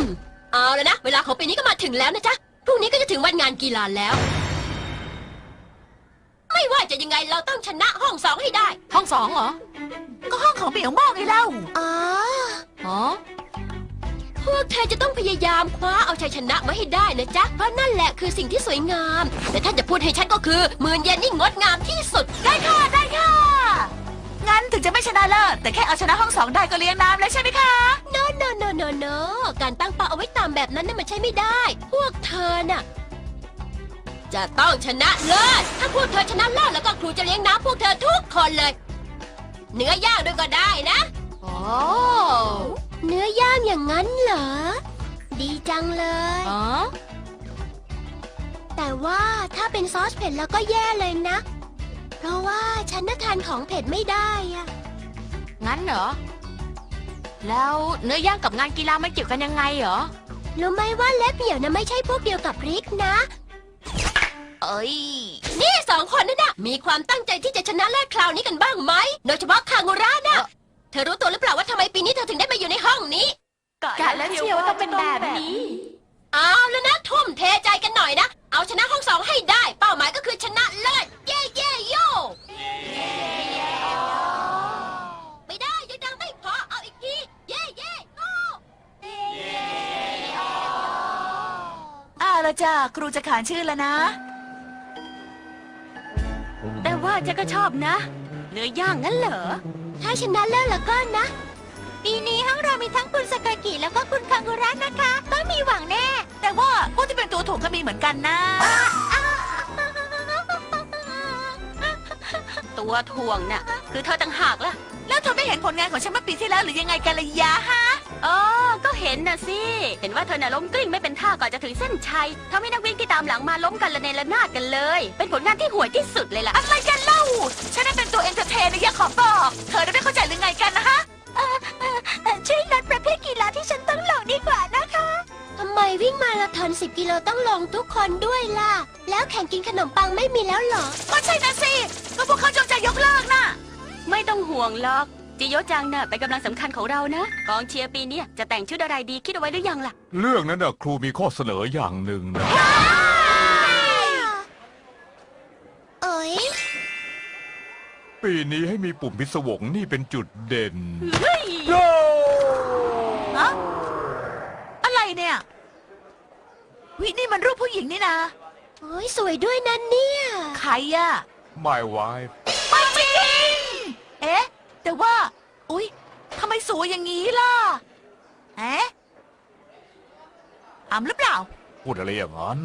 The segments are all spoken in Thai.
มเอาแล้วนะ เวลาของปีนี้ก็มาถึงแล้วนะจ๊ะ พรุ่งนี้ก็จะถึงวันงานกีฬาแล้ว ไม่ว่าจะยังไงเราต้องชนะห้องสองให้ได้ ห้องสองเหรอ ก็ห้องของเหมียวมองไงเล่าอ๋อ อ๋อ พวกเธอจะต้องพยายามคว้าเอาชัยชนะมาให้ได้นะจ๊ะ เพราะนั่นแหละคือสิ่งที่สวยงาม แต่ถ้าจะพูดให้ชัดก็คือหมื่นเยนนี่งดงามที่สุดได้ค่ะได้ค่ะงั้น ถึงจะไม่ชนะเลิศแต่แค่เอาชนะห้องสองได้ก็เลี้ยงน้ำแล้วใช่ไหมคะ no no no no no การตั้งเป้าเอาไว้ตามแบบนั้นน่ะมันใช่ไม่ได้ พวกเธอน่ะ จะต้องชนะเลิศถ้าพวกเธอชนะเลิศแล้วก็ครูจะเลี้ยงน้ำพวกเธอทุกคนเลย เนื้อย่างด้วยก็ได้นะอ๋อเนื้อย่างอย่างนั้นเหรอ ดีจังเลย อ๋อ แต่ว่าถ้าเป็นซอสเผ็ดแล้วก็แย่เลยนะเพ ราะว่าฉันน่ะทานของเผ็ดไม่ได้อะงั้นเหรอ แล้วเนื้อย่างกับงานกีฬามันเกี่ยวกันยังไงเหรอ รู้ไหมว่าเล็บเหี่ยวนะไม่ใช่พวกเดียวกับพริกนะ เอ้ย นี่สองคนนั่นน่ะมีความตั้งใจที่จะชนะเลิศคราวนี้กันบ้างไหม โดยเฉพาะคางูระน่ะ เธอรู้ตัวหรือเปล่าว่าทำไมปีนี้เธอถึงได้มาอยู่ในห้องนี้ กะแล้วเชียวว่าต้องเป็นแบบนี้ เอาแล้วนะทุ่มเทใจกันหน่อยนะ เอาชนะห้องสองให้ จ้าครูจะขานชื่อแล้วนะ แต่ว่าเจ๊ก็ชอบนะ เนื้อย่างงั้นเหรอ ถ้าชนะเลิศแล้วก็นะ ปีนี้ห้องเรามีทั้งคุณสกากิแล้วก็คุณคังกุระนะคะต้องมีหวังแน่ แต่ว่าพวกที่เป็นตัวถ่วงก็มีเหมือนกันนะ ตัวถ่วงน่ะ คือเธอต่างหากล่ะ แล้วเธอไม่เห็นผลงานของฉันเมื่อปีที่แล้วหรือยังไงกันละยะฮะ อ๋อก็เห็นน่ะสิ เห็นว่าเธอน่ะล้มกลิ้งไม่เป็นท่าก่อนจะถึงเส้นชัยทำให้นักวิ่งที่ตามหลังมาล้มกันละเนระนาดกันเลย เป็นผลงานที่ห่วยที่สุดเลยล่ะ อะไรกันเล่า ฉันน่ะเป็นตัวเอนเตอร์เทนนะอยาขอบอก เธอได้ไม่เข้าใจหรือไงกันนะฮะช่วยลดประเภทกีฬาที่ฉันต้องลงดีกว่านะคะ ทำไมวิ่งมาราธอน10 กิโลต้องลงทุกคนด้วยล่ะ แล้วแข่งกินขนมปังไม่มีแล้วเหรอ ก็ใช่นะสิ ก็พวกเขาจงใจยกเลิกน่ะ ไม่ต้องห่วงหรอก จิโยจังน่ะเป็นกำลังสำคัญของเรานะ กองเชียร์ปีเนี้ยจะแต่งชุดอะไรดีคิดเอาไว้หรือยังล่ะ เรื่องนั้นนะครูมีข้อเสนออย่างหนึ่งนะ เอ๋ยปีนี้ให้มีปุ่มพิศวงนี่เป็นจุดเด่น เฮ้ยโย่ฮะอะไรเนี่ยวินี่มันรูปผู้หญิงนี่นะโอ้ยสวยด้วยนะเนี่ย ใครอะ My wife ไม่จริง เอ๊ะ แต่ว่า อุ๊ยทำไมสวยอย่างนี้ล่ะเอ๊ะอำหรือเปล่า พูดอะไรอย่างนั้น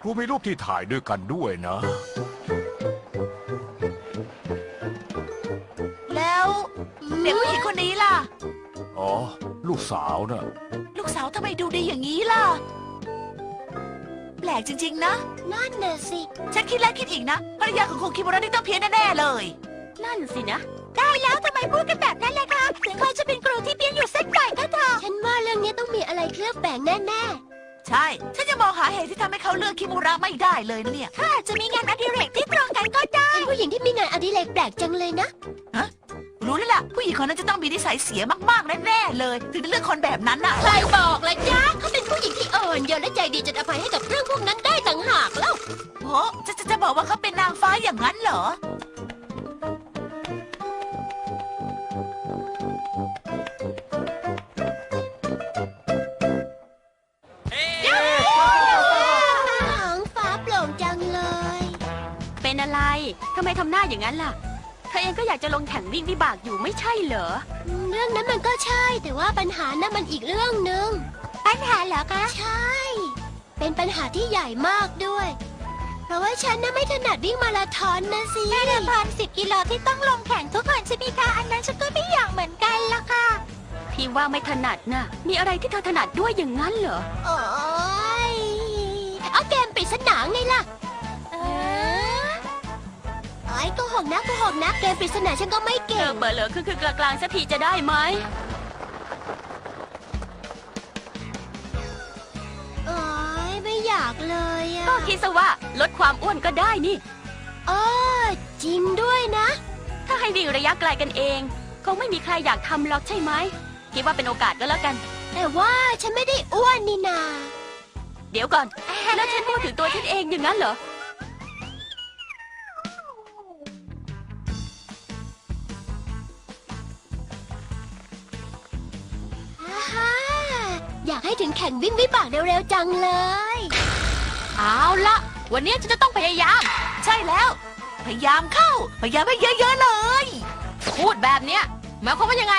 ครูมีรูปที่ถ่ายด้วยกันด้วยนะ แล้วเด็กผู้หญิงคนนี้ล่ะ อ๋อ ลูกสาวน่ะ ลูกสาวทำไมดูดีอย่างนี้ล่ะ แปลกจริง ๆ นะ นั่นน่ะสิ ฉันคิดแล้วคิดอีกนะภรรยาของคุณคิมุระนี่ต้องเพี้ยนแน่ๆเลย นั่นสินะ ได้แล้วทำไมพูดกันแบบนั้นเลยครับถึงว่าจะเป็นครูที่เพี้ยนอยู่เส้นใหญ่ก็เถอะฉันว่าเรื่องนี้ต้องมีอะไรเคลือบแฝงแน่ใช่ ฉันจะมองหาเหตุที่ทำให้เขาเลือกคิมุระไม่ได้เลยนะเนี่ย ๆถ้าอาจจะมีงานอดิเรกที่ตรงกันก็ได้ เป็นผู้หญิงที่มีงานอดิเรกแปลกจังเลยนะ รู้แล้วล่ะ ผู้หญิงคนนั้นจะต้องมีนิสัยเสียมากๆแน่ๆเลย ถึงได้เลือกคนแบบนั้นน่ะ ใครบอกละจ๊ะเขาเป็นผู้หญิงที่อ่อนโยนและใจดีจนอภัยให้กับเรื่องพวกนั้นได้ต่างหากแล้ว โอ้จะจะจะบอกว่าเขาเป็นนางฟ้าอย่างนั้นเหรอ ทำไมทำหน้าอย่างนั้นล่ะ เธอเองก็อยากจะลงแข่งวิ่งวิบากอยู่ไม่ใช่เหรอเรื่องนั้นมันก็ใช่ แต่ว่าปัญหานั้นมันอีกเรื่องหนึ่งปัญหาเหรอคะ ใช่ เป็นปัญหาที่ใหญ่มากด้วย เพราะว่าฉันน่ะไม่ถนัดวิ่งมาราธอนนะสิ มาราธอนสิบกิโลที่ต้องลงแข่งทุกคนใช่ไหมคะ อันนั้นฉันก็ไม่อยากเหมือนกันละค่ะ พี่ว่าไม่ถนัดน่ะมีอะไรที่เธอถนัดด้วยอย่างนั้นเหรอ โอ้ยเอาเกมปริศนาไงล่ะเออ ไอ้ยโกหกนะโกหกนะเกมปริศนาฉันก็ไม่เธเก่องเบอร์เหลือคือคือกลางๆสักทีจะได้ไหมโอ้ยไม่อยากเลยอะก็คิดซะว่าลดความอ้วนก็ได้นี่ เออจริงด้วยนะ ถ้าให้วิ่งระยะไกลกันเอง คงไม่มีใครอยากทำหรอกใช่ไหมคิดว่าเป็นโอกาสก็แล้วกัน แต่ว่าฉันไม่ได้อ้วนนี่นา เดี๋ยวก่อน แล้วฉันพูดถึงตัวฉันเองอย่างนั้นเหรอ อยากให้ถึงแข่งวิ่งวิบากเร็วๆจังเลย เอาละวันนี้ฉันจะต้องพยายาม ใช่แล้ว พยายามเข้า พยายามให้เยอะๆเลย พูดแบบเนี้ยหมายความว่ายังไง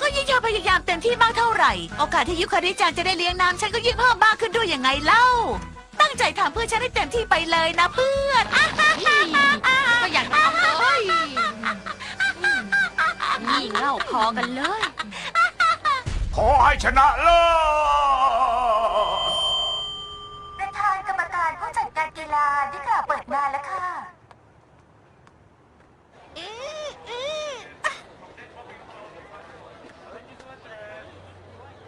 ก็ยิ่งเธอพยายามเต็มที่มากเท่าไหร่ โอกาสที่ยุคาริจังจะได้เลี้ยงน้ำฉันก็ยิ่งเพิ่มมากขึ้นด้วยยังไงเล่า ตั้งใจทำเพื่อฉันให้เต็มที่ไปเลยนะเพื่อนก็อยากทำเลยนี่เง่าพอกันเลย ขอให้ชนะเลิศ ได้กล่าวเปิดงานแล้วค่ะ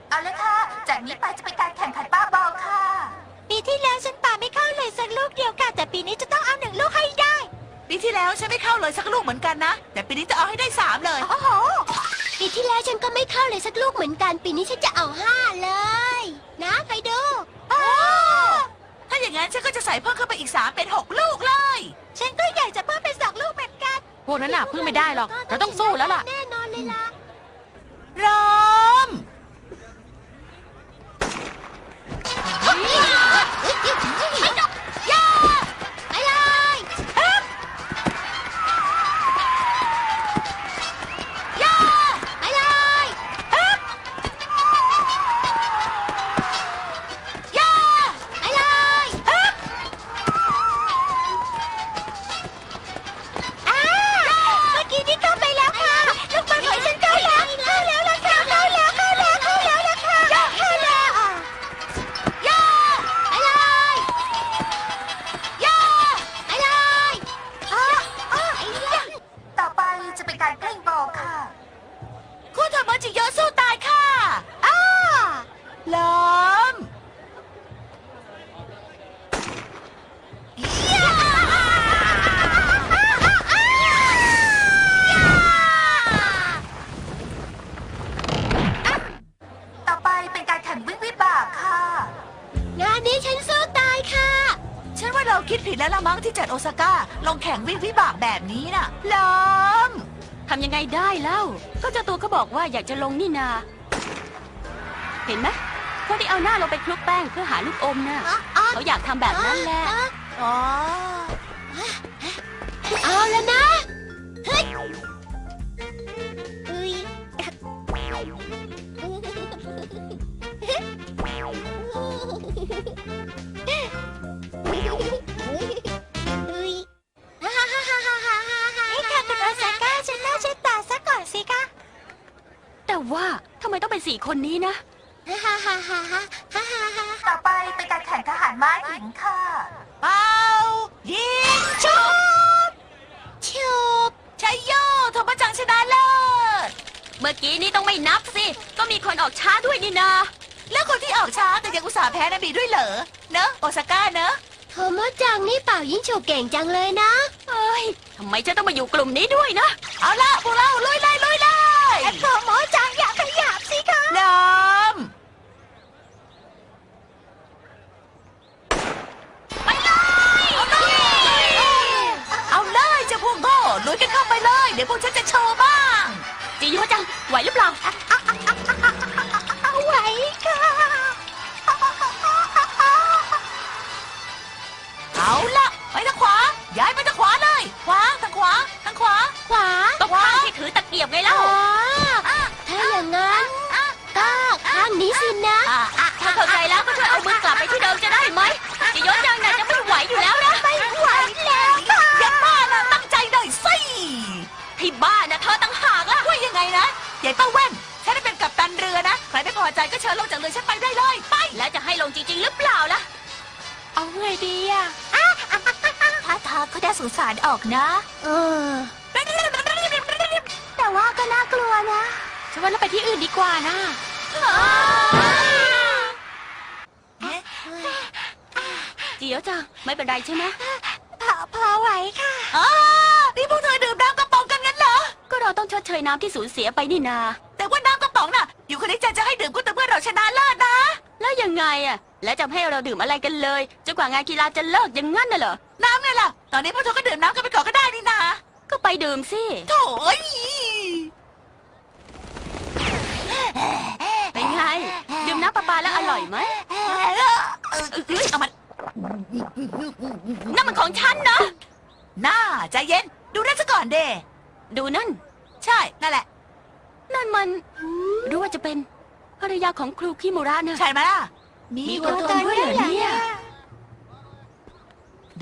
เอาเลยค่ะ จากนี้ไปจะเป็นการแข่งขันบ้าบอลค่ะ ปีที่แล้วฉันป่าไม่เข้าเลยสักลูกเดียวกันแต่ปีนี้จะต้องเอาหนึ่งลูกให้ได้ ปีที่แล้วฉันไม่เข้าเลยสักลูกเหมือนกันนะ แต่ปีนี้จะเอาให้ได้สามเลย โอ้โห ปีที่แล้วฉันก็ไม่เข้าเลยสักลูกเหมือนกัน ปีนี้ฉันจะเอาห้าเลย นะไปดู ถ้าอย่างนั้นฉันก็จะใส่เพิ่มเข้าไปอีกสามเป็นหกลูกเลย ฉันก็อยากจะเพิ่มเป็นสองลูกเหมือนกันพวกนั้นน่ะพึ่งไม่ได้หรอกเราต้องสู้แล้วล่ะ แน่นอนเลยล่ะพร้อ ที่จัดโอซาก้าลงแข่งวิ่งวิบากแบบนี้น่ะล้อมทำยังไงได้เล่า ก็เจ้าตัวเขาบอกว่าอยากจะลงนี่นา เห็นไหมคนที่เอาหน้าลงไปคลุกแป้งเพื่อหาลูกอมน่ะเขาอยากทำแบบนั้นแหละอ๋อเอาแล้วนะ ว่าทำไมต้องเป็นสี่คนนี้นะ ฮ่าฮ่าฮ่าฮ่าฮ่าฮ่าฮ่าต่อไปเป็นการแข่งทหารม้าหินค่ะ เป่ายิงชุบชุบชัยโยธรรมจังชนะเลิศเมื่อกี้นี่ต้องไม่นับสิ ก็มีคนออกช้าด้วยนี่นาแล้วคนที่ออกช้าแต่ยังอุตส่าห์แพ้นะมีด้วยเหรอ เนอะโอซาก้าเนอะโทโมจังนี่เป่ายิงฉุบเก่งจังเลยนะ เอ้ยทำไมจะต้องมาอยู่กลุ่มนี้ด้วยนะ เอาละพวกเราลุยเลยลุยเลย โทโมจังอย่าขยับสิคะน้ำไปเลย เอาเลยเจ้าพวกโง่ลุยกันเข้าไปเลย เดี๋ยวพวกฉันจะโชว์บ้าง จีโยจัง ไหวหรือเปล่าไหวค่ะ เอาละไปทางขวา ย้ายไปทางขวาเลย ขวาทางขวาทางขวา ขวา ต้องข้างที่ถือตะเกียบไงอ๋เล่าอถ้ เอามือกลับไปที่เดิมจะได้ไหมจีโยจังน่ะจะไม่ไหวอยู่แล้วนะไม่ไหวแล้วค่ะอย่าบ้านะตั้งใจหน่อยสิที่บ้านนะเธอตั้งหากล่ะว่ายังไงนะใหญ่ป้าแว่นฉันได้เป็นกัปตันเรือนะใครไม่พอใจก็เชิญลงจากเรือฉันไปได้เลยไปแล้วจะให้ลงจริง ๆ หรือเปล่าล่ะเอาไงดีอะถ้าทางเขาได้สงสารออกนะ เออ แต่ว่าก็น่ากลัวนะฉันว่าเราไปที่อื่นดีกว่านะ จีโยจังไม่เป็นไรใช่ไหมพอพอไหวค่ะอ๋อนี่พวกเธอดื่มน้ำกระป๋องกันงั้นเหรอ ก็เราต้องชดเชยน้ำที่สูญเสียไปนี่นา แต่ว่าน้ำกระป๋องน่ะ อยู่คนนี้ใจจะให้ดื่มก็แต่อเมื่อเราชนะเลิศนะ แล้วยังไงอะแล้วจะให้เราดื่มอะไรกันเลยจนกว่างานกีฬาจะเลิกอย่างงั้นน่ะเหรอ น้ำไงล่ะ ตอนนี้พวกเธอก็ดื่มน้ำกันไปก่อนก็ได้นี่นา ก็ไปดื่มสิ โถ่เอ้ยเป็นไง ดื่มน้ำประปาแล้วอร่อยไหมเอ้ยเอามัน นั่นมันของฉันนะหน้าใจเย็น ดูนั่นซะก่อนเด้ดูนั่น ใช่ นั่นแหละ นั่นมันรู้ว่าจะเป็นภรรยาของครูคิมูระนะ ใช่ไหมล่ะ มีตัวตนด้วยเหรอเนี่ย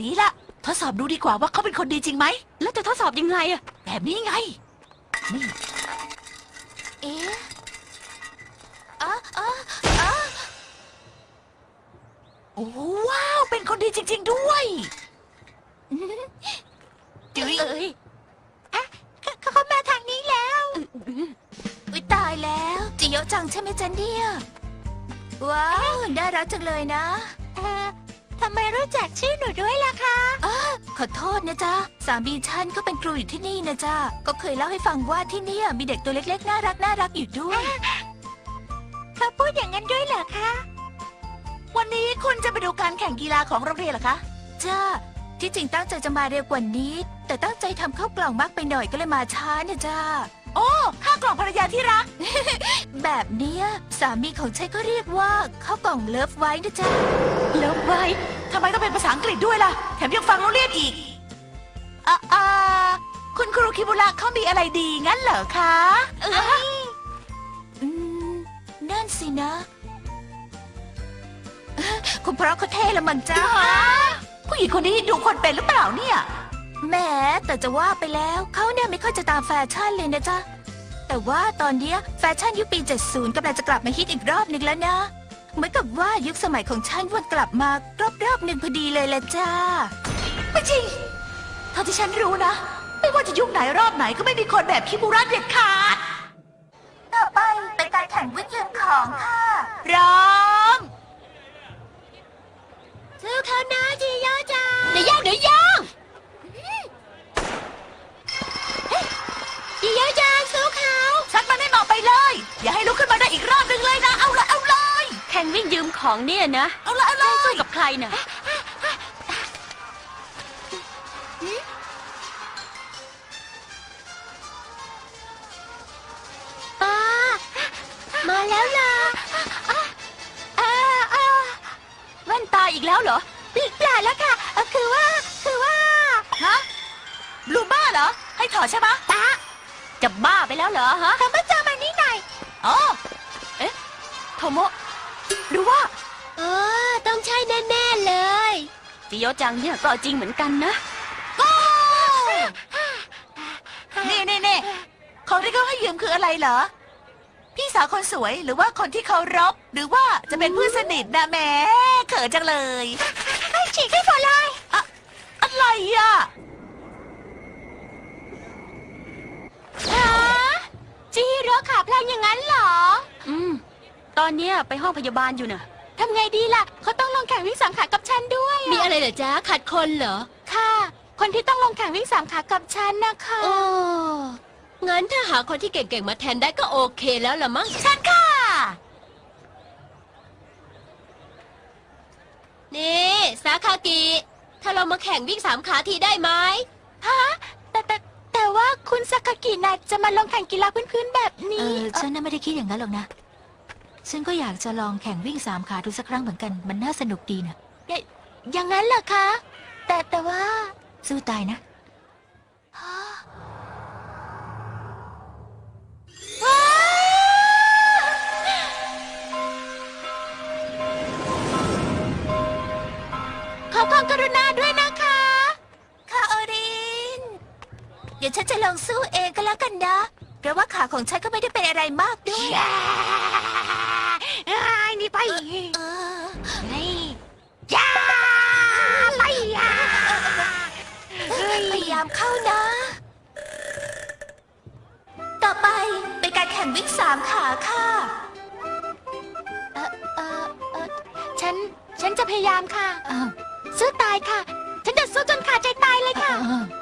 ดีละ ทดสอบดูดีกว่าว่าเขาเป็นคนดีจริงไหม แล้วจะทดสอบยังไงอะแบบนี้ไง นี่ อ้ว้าว เป็นคนดีจริง ๆ ด้วยจุ๊ยเอ้ยเขามาทางนี้แล้วอุ้ยตายแล้วจิโยจังใช่ไหมจันเดียว้าวน่ารักจังเลยนะ เอ่อทำไมรู้จักชื่อหนูด้วยล่ะคะอ๋อขอโทษนะจ๊ะ สามีฉันก็เป็นครูอยู่ที่นี่นะจ๊ะ ก็เคยเล่าให้ฟังว่าที่เนี่ยมีเด็กตัวเล็กๆ น่ารักน่ารักอยู่ด้วย เขาพูดอย่างนั้นด้วยเหรอคะ วันนี้คุณจะไปดูการแข่งกีฬาของโรงเรียนเหรอคะ จ้า ที่จริงตั้งใจจะมาเร็วกว่านี้ แต่ตั้งใจทำข้าวกล่องมากไปหน่อยก็เลยมาช้าเนี่ยจ้า โอ้ข้ากล่องภรรยาที่รัก แบบเนี้ยสามีของฉันก็เรียกว่าข้าวกล่องเลิฟไว้นะจ๊ะเลิฟไว้ทำไมต้องเป็นภาษาอังกฤษด้วยล่ะ แถมยังฟังรู้เรียนอีกอ่าอ่าคุณครูคิบุระเขามีอะไรดีงั้นเหรอคะเอ้ยอืมนั่นสินะ คุณเพราะเขาเท่ละมั้งจ้าผู้หญิงคนนี้ดูคนเป็นหรือเปล่าเนี่ย แหมแต่จะว่าไปแล้วเขาเนี่ยไม่ค่อยจะตามแฟชั่นเลยนะจ๊ะ แต่ว่าตอนเนี้ยแฟชั่นยุคปี 70กำลังจะกลับมาฮิตอีกรอบหนึ่งแล้วนะ เหมือนกับว่ายุคสมัยของฉันวนกลับมารอบรอบๆหนึ่งพอดีเลยแหละจ้า ไม่จริงเท่าที่ฉันรู้นะ ไม่ว่าจะยุคไหนรอบไหนก็ไม่มีคนแบบคิบุระเด็ดขาด ต่อไปเป็นการแข่งวิ่งยืนของค่ะพร้อ มซื้อเขานะจีโยจังเดี๋ยวย่างเดี๋ยวย่างจีโยจังสู้เขาฉันมันไม่เหมาะไปเลย อย่าให้ลุกขึ้นมาได้อีกรอบหนึ่งเลยนะ เอาละเอาเลย แข่งวิ่งยืมของเนี่ยนะเอาละเอาเลสู้ยกับใครน่ะ ป้ามาแล้วล่ะอ่ อีกแล้วเหรอเปล่าแล้วค่ะเอ่อคือว่า คือว่า ฮะบลูบ้าเหรอ ให้ถอดใช่ไหมะตาจะบ้าไปแล้วเหรอฮะ ทำมาเจอมานี่หน่อย อ๋อโทโมะหรือว่าเออ ต้องใช่แน่ๆเลย จิโยจังเนี่ยก็เอาจริงเหมือนกันนะนี่นี่นี่ของที่เขาให้ยืมคืออะไรเหรอ พี่สาวคนสวยหรือว่าคนที่เคารพหรือว่าจะเป็นเพื่อนสนิทนะแหม่ เขินจังเลยให้ฉีกให้หมดเลยอะอะไรอะฮะจีโร่ขาพลางอย่างนั้นเหรอ อืม ตอนเนี้ยไปห้องพยาบาลอยู่น่ะ ทำไงดีล่ะ เขาต้องลงแข่งวิ่งสามขากับฉันด้วยมีอะไรเหรอจ๊ะขัดคนเหรอ ค่ะ คนที่ต้องลงแข่งวิ่งสามขากับฉันนะคะ โอ้งั้นถ้าหาคนที่เก่งๆมาแทนได้ก็โอเคแล้วล่ะมั้ง ฉันค่ะ นี่สาคากิ ถ้าเรามาแข่งวิ่งสามขาทีได้ไหมฮะแต่แต่แต่ว่าคุณสาคากิน่ะจะมาลงแข่งกีฬาพื้นๆแบบเอนี้อฉันน่ะไม่ได้คิดอย่างนั้นหรอกนะ ฉันก็อยากจะลองแข่งวิ่งสามขาดูสักครั้งเหมือนกัน มันน่าสนุกดีนะอย่างนั้นเหรอคะ แต่แต่ว่าสู้ตายนะข ขาของฉันก็ไม่ได้เป็นอะไรมากด้วยนี่ไปเออนี่ย่าไปย่าพยายามเข้านะ ต่อไปเป็นการแข่งวิ่งสามขาค่ะเออเออเออฉัน ฉันจะพยายามค่ะอ้าวสู้ตายค่ะ ฉันจะสู้จนขาดใจตายเลยค่ะอ้า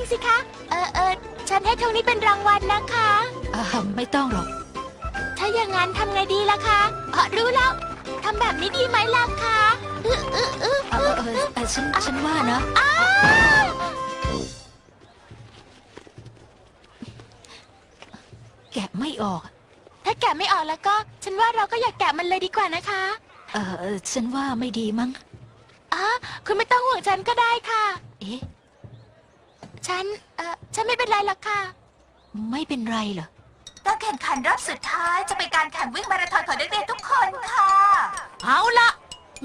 งสิคะ เออเออฉันให้เท่านี้เป็นรางวัลนะคะเออไม่ต้องหรอก ถ้าอย่างนั้นทำไงดีล่ะคะเออรู้แล้วทำแบบนี้ดีไหมล่ะคะอื้ออื้ออื้อเออเออเออเออฉันฉันว่านะ อ้าวแกะไม่ออกถ้าแกะไม่ออกแล้วก็ ฉันว่าเราก็อยากแกะมันเลยดีกว่านะคะเออเออฉันว่าไม่ดีมั้ง อ๋อคุณไม่ต้องห่วงฉันก็ได้ค่ะ เอ๊ะ ฉัน เออฉันไม่เป็นไรหรอกค่ะ ไม่เป็นไรเหรอ การแข่งขันรอบสุดท้ายจะเป็นการแข่งวิ่งมาราธอนของนักเรียนทุกคนค่ะ เอาละ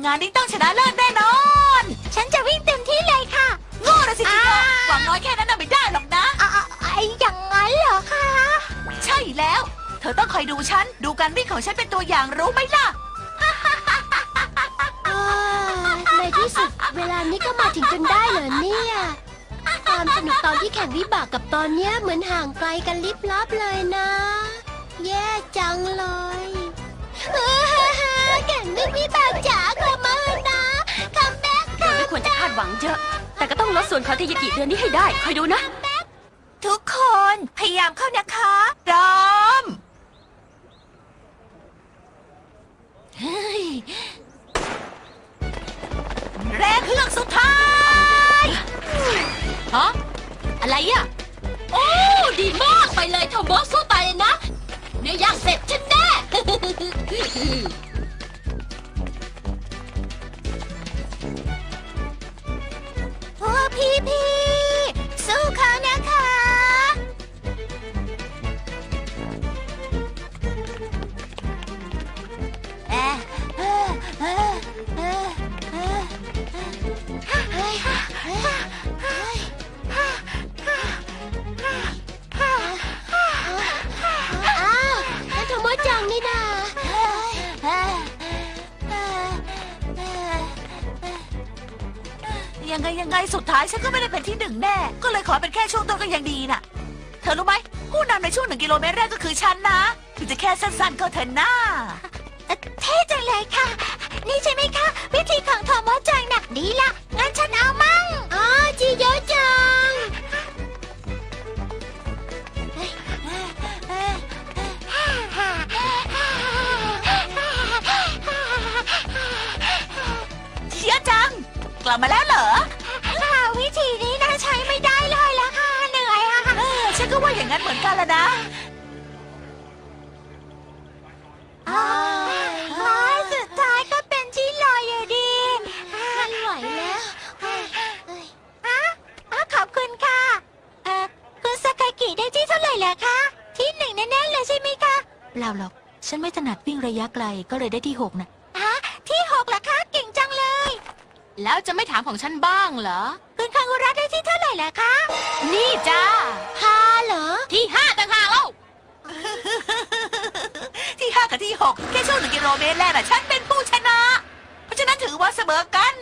งานนี้ต้องชนะเลิศแน่นอน ฉันจะวิ่งเต็มที่เลยค่ะ โง่นะสิจิโน่หวังน้อยแค่นั้นน่ะไม่ได้หรอกนะ อะอะไอ้อย่างนั้นเหรอคะใช่แล้ว เธอต้องคอยดูฉัน ดูการวิ่งของฉันเป็นตัวอย่างรู้ไหมล่ะอ่าในที่สุดเวลานี้ก็มาถึงจนได้เหรอเนี่ย ความสนุกตอนที่แข่งวิบากกับตอนเนี้ยเหมือนห่างไกลกันลิบลับเลยนะ แย่จังเลยเออแข่งวิ่งวิบากจ๋ากลับมาเถอะนะคัมแบ็กเราไม่ควรจะคาดหวังเยอะ แต่ก็ต้องลดส่วนของเทยากิเดือนนี้ให้ได้ คอยดูนะ ทุกคนพยายามเข้านะคะพร้อมเฮ้ยแรงเครื่องสุดท้าย ฮะอะไรอะ โอ้ ดีมากไปเลยทอมบอสสู้ตายเลยนะ เนื้อย่างเสร็จฉันแน่ โอ้พี่พี่ ยังไงยังไงสุดท้ายฉันก็ไม่ได้เป็นที่หนึ่งแน่ ก็เลยขอเป็นแค่ช่วงต้นก็ยังดีน่ะ เธอรู้ไหมผู้นำในช่วงหนึ่งกิโลเมตรแรกก็คือฉันนะ ถึงจะแค่สั้นๆก็เถอหน้าเท่จังเลยค่ะ นี่ใช่ไหมคะ วิธีของทอมอจังหนักดีละงั้นฉันเอามั่งอ๋อจีเยอะ กลับมาแล้วเหรอค่ะวิธีนี้นะใช้ไม่ได้เลยละค่ะเหนื่อยอะค่ะเออฉันก็ว่าอย่างนั้นเหมือนกันละนะอ๋อสุดท้ายก็เป็นที่ลอยอยู่ดีไม่ไหวแล้วฮะอ๋อขอบคุณค่ะเอ่อคุณสกากิได้ที่เท่าไหร่แล้วคะ ที่หนึ่งแน่ๆเลยใช่ไหมคะ เปล่าหรอก ฉันไม่ถนัดวิ่งระยะไกลก็เลยได้ที่หกนะ ฮะที่หกเหรอคะ เก่งจังเลย แล้วจะไม่ถามของฉันบ้างเหรอ คุณคังกุระได้ที่เท่าไหร่แล้วคะ นี่จ้าห้าเหรอ ที่ห้าต่างหากเล่า ที่ห้ากับที่หกแค่ช่วงหนึ่งกิโลเมตรแรกน่ะ ฉันเป็นผู้ชนะ เพราะฉะนั้นถือว่าเสมอกัน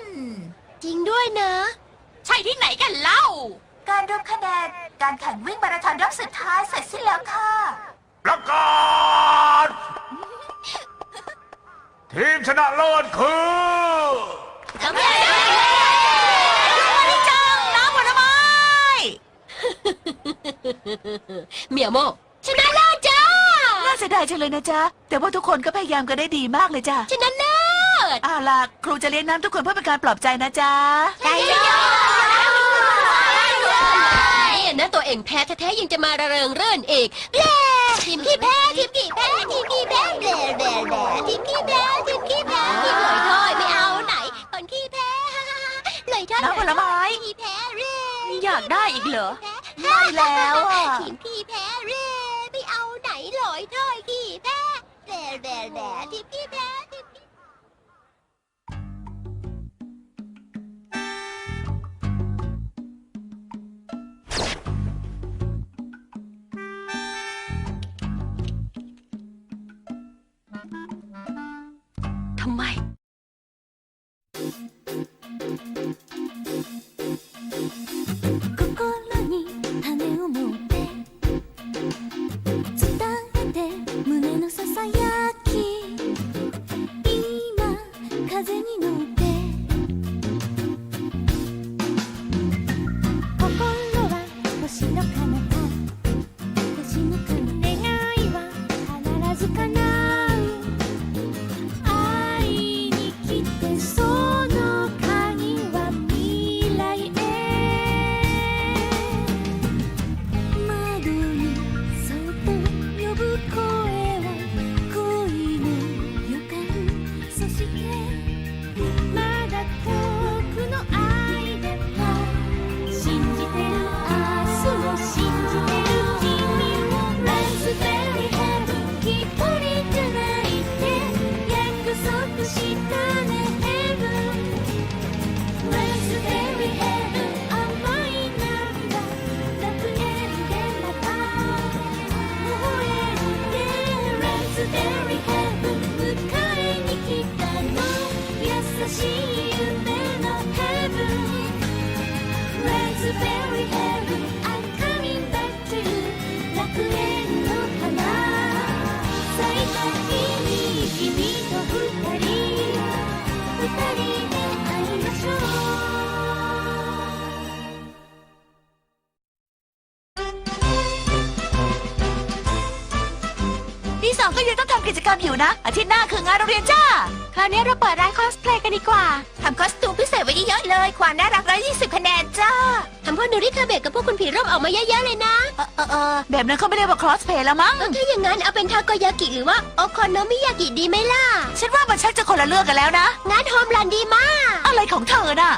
จริงด้วยเนอะใช่ที่ไหนกันเล่า การรวมคะแนน การแข่งวิ่งมาราธอนรอบสุดท้ายเสร็จสิ้นแล้วค่ะ ประกาศ ทีมชนะเลิศคือ จังน้ำผลไม้ เมียโมชนะเลิศจ้า น่าเสียดายจังเลยนะจ๊ะ แต่ว่าทุกคนก็พยายามกันได้ดีมากเลยจ้ะชนะเลิศเอาล่ะครูจะเลี้ยงน้ำทุกคนเพื่อเป็นการปลอบใจนะจ๊ะใจเย็นนี่นะตัวเองแพ้แท้ๆยังจะมาระเริงเรื่นอีกเล่ทีมขี้แพ้ทีมขี้แพ้ทีมขี้แพ้เล่เล่เล่ทีมพ้ทีมขี้แพ้ นขี้แพ้ลอยถ้อยน้ำผลไม้ขี้แพ้เร่อยากได้อีกเหรอแพ้ช่แล้วอะ ทีมพี่แพ้เร่ไม่เอาไหนหลอยถ้อยพี่แพ้แด่แด่แด่ทีมพี่แพ้ อยู่นะ อาทิตย์หน้าคืองานโรงเรียนจ้า คราวนี้เราเปิดร้านคอสเพลย์กันดีกว่า ทำคอสตูมพิเศษไว้เยอะๆเลย ความน่ารักร้อยยี่สิบคะแนนจ้าทำพวกนูริคาเบะกับพวกคุณผีร่มออกมาเยอะๆเลยนะ เออเออเออแบบนั้นเขาไม่ได้ว่าครอสเพย์แล้วมั้งเออถ้าอย่างนั้นเอาเป็นทาโกยากิหรือว่าโอโคโนมิยากิดีไหมล่ะ ฉันว่ามันชักจะคนละเรื่องกันแล้วนะ งานโฮมรันดีมาก อะไรของเธอน่ะ